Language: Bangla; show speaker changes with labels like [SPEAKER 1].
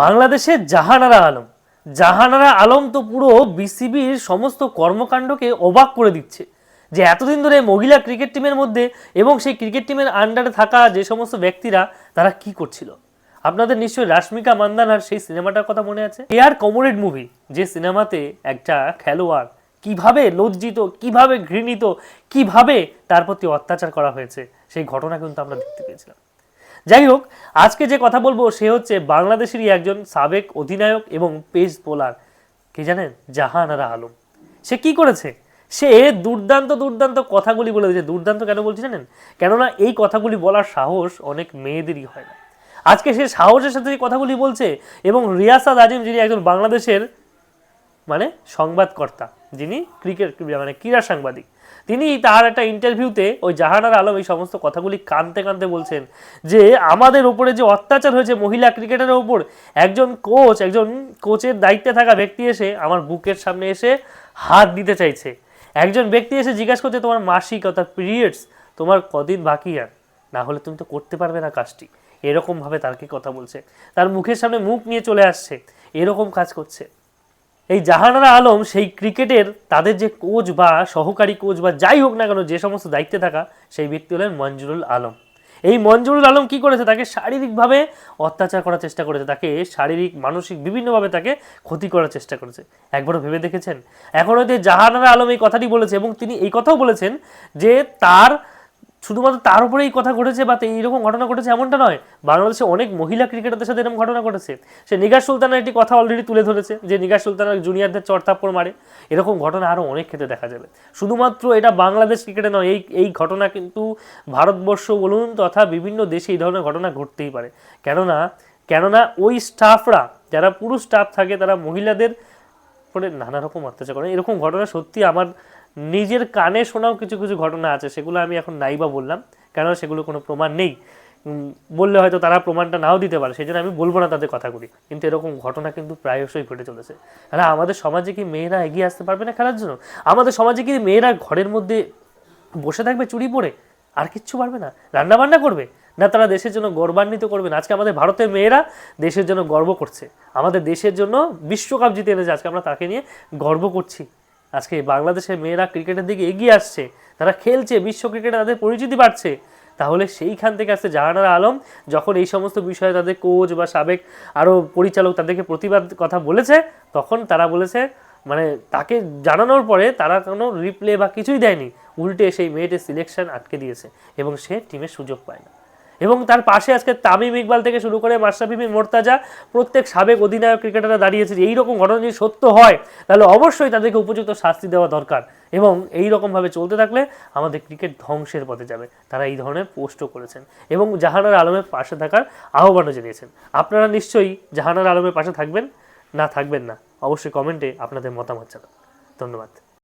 [SPEAKER 1] বাংলাদেশের জাহানারা আলম। জাহানারা আলম তো পুরো বিসিবির সমস্ত কর্মকাণ্ডকে অবাক করে দিচ্ছে। যে এতদিন ধরে মহিলা ক্রিকেট টিমের মধ্যে এবং সেই ক্রিকেট টিমের আন্ডারে থাকা যে সমস্ত ব্যক্তিরা, তারা কি করছিল? আপনাদের নিশ্চয়ই রাশ্মিকা মান্দানার সেই সিনেমাটার কথা মনে আছে? এয়ার কমরেড মুভি, যে সিনেমাতে একটা খেলোয়াড় কীভাবে লজ্জিত, কীভাবে ঘৃণিত, কীভাবে তার প্রতি অত্যাচার করা হয়েছে, সেই ঘটনা কিন্তু আমরা দেখতে পেয়েছিলাম। যাই হোক, আজকে যে কথা বলব সে হচ্ছে বাংলাদেশেরই একজন সাবেক অধিনায়ক এবং পেস বোলার। কে জানেন? জাহানারা আলম। সে কি করেছে? সে দুর্দান্ত দুর্দান্ত কথাগুলি বলে দিয়েছে। দুর্দান্ত কেন বলছি জানেন? কেননা এই কথাগুলি বলার সাহস অনেক মেয়েদেরই হয় না। আজকে সে সাহসের সাথে যে কথাগুলি বলছে এবং রিয়াসাদ আজিম যিনি একজন বাংলাদেশের মানে সংবাদকর্তা যিনি ক্রিকেট মানে ক্রীড়া সাংবাদিক, তিনি তার একটা ইন্টারভিউতে ওই জাহানার আলম এই সমস্ত কথাগুলি কানতে কানতে বলছেন যে, আমাদের উপরে যে অত্যাচার হয়েছে মহিলা ক্রিকেটারের ওপর একজন কোচ একজন কোচের দায়িত্বে থাকা ব্যক্তি এসে আমার বুকের সামনে এসে হাত দিতে চাইছে। একজন ব্যক্তি এসে জিজ্ঞাসা করছে, তোমার মাসিক অর্থাৎ পিরিয়ডস তোমার কদিন বাকি আর? না হলে তুমি তো করতে পারবে না কাজটি। এরকমভাবে তারকে কথা বলছে। তার মুখের সামনে মুখ নিয়ে চলে আসছে। এরকম কাজ করছে। এই জাহানারা আলম সেই ক্রিকেটের তাদের যে কোচ বা সহকারী কোচ বা যাই হোক না কেন যে সমস্ত দায়িত্বে থাকা সেই ব্যক্তি হলেন মঞ্জুরুল আলম। এই মঞ্জুরুল আলম কি করেছে? তাকে শারীরিকভাবে অত্যাচার করার চেষ্টা করেছে। তাকে শারীরিক, মানসিক বিভিন্নভাবে তাকে ক্ষতি করার চেষ্টা করেছে। একবারও ভেবে দেখেছেন? এখন হয়তো জাহানারা আলম এই কথাটি বলেছে এবং তিনি এই কথাও বলেছেন যে তার শুধুমাত্র তার উপরে এই কথা ঘটেছে বা এইরকম ঘটনা ঘটেছে এমনটা নয়, বাংলাদেশে অনেক মহিলা ক্রিকেটারদের সাথে এরকম ঘটনা ঘটেছে। সে নিগার সুলতানের একটি কথা অলরেডি তুলে ধরেছে, যে নিগার সুলতানের জুনিয়রদের চড়থাপ্পড় মারে। এরকম ঘটনা আরও অনেক ক্ষেত্রে দেখা যাবে। শুধুমাত্র এটা বাংলাদেশ ক্রিকেটে নয়, এই এই ঘটনা কিন্তু ভারতবর্ষ বলুন তথা বিভিন্ন দেশে এই ধরনের ঘটনা ঘটতেই পারে। কেননা কেননা ওই স্টাফরা যারা পুরুষ স্টাফ থাকে, তারা মহিলাদের উপরে নানা রকম অত্যাচার করে। এরকম ঘটনা সত্যি আমার নিজের কানে শোনাও কিছু কিছু ঘটনা আছে, সেগুলো আমি এখন নাই বা বললাম কেন সেগুলো কোনো প্রমাণ নেই। বললে হয়তো তারা প্রমাণটা নাও দিতে পারে, সেই জন্য আমি বলব না তাদের কথা কথাগুলি কিন্তু এরকম ঘটনা কিন্তু প্রায়শই ঘটে চলেছে। আর আমাদের সমাজে কি মেয়েরা এগিয়ে আসতে পারবে না খেলার জন্য? আমাদের সমাজে কি মেয়েরা ঘরের মধ্যে বসে থাকবে চুরি পরে আর কিচ্ছু পারবে না? রান্না বান্না করবে? না তারা দেশের জন্য গর্বান্বিত করবে? আজকে আমাদের ভারতের মেয়েরা দেশের জন্য গর্ব করছে। আমাদের দেশের জন্য বিশ্বকাপ জিতে এনেছে, আজকে আমরা তাকে নিয়ে গর্ব করছি। আজকে বাংলাদেশের মেয়েরা ক্রিকেটের দিকে এগিয়ে আসছে, তারা খেলছে, বিশ্ব ক্রিকেটে তাদের পরিচিতি বাড়ছে। তাহলে সেইখান থেকে আসছে জাহানারা আলম, যখন এই সমস্ত বিষয়ে তাদের কোচ বা সাবেক আরও পরিচালক তাদেরকে প্রতিবাদ কথা বলেছে, তখন তারা বলেছে মানে তাকে জানানোর পরে তারা কোনো রিপ্লে বা কিছুই দেয়নি। উল্টে সেই মেয়েটির সিলেকশন আটকে দিয়েছে এবং সে টিমের সুযোগ পায় না। এবং তার পাশে আজকে তামিম ইকবাল থেকে শুরু করে মাশরাফি বিন মোর্তাজা, প্রত্যেক সাবেক অধিনায়ক ক্রিকেটাররা দাঁড়িয়েছে যে এইরকম ঘটনা যদি সত্য হয়, তাহলে অবশ্যই তাদেরকে উপযুক্ত শাস্তি দেওয়া দরকার। এবং এই রকমভাবে চলতে থাকলে আমাদের ক্রিকেট ধ্বংসের পথে যাবে। তারা এই ধরনের পোস্টও করেছেন। এবং জাহানার আলমের পাশে থাকার আহ্বানও জানিয়েছেন। আপনারা নিশ্চয়ই জাহানার আলমের পাশে থাকবেন? না থাকবেন না। অবশ্যই কমেন্টে আপনাদের মতামত জানান। ধন্যবাদ।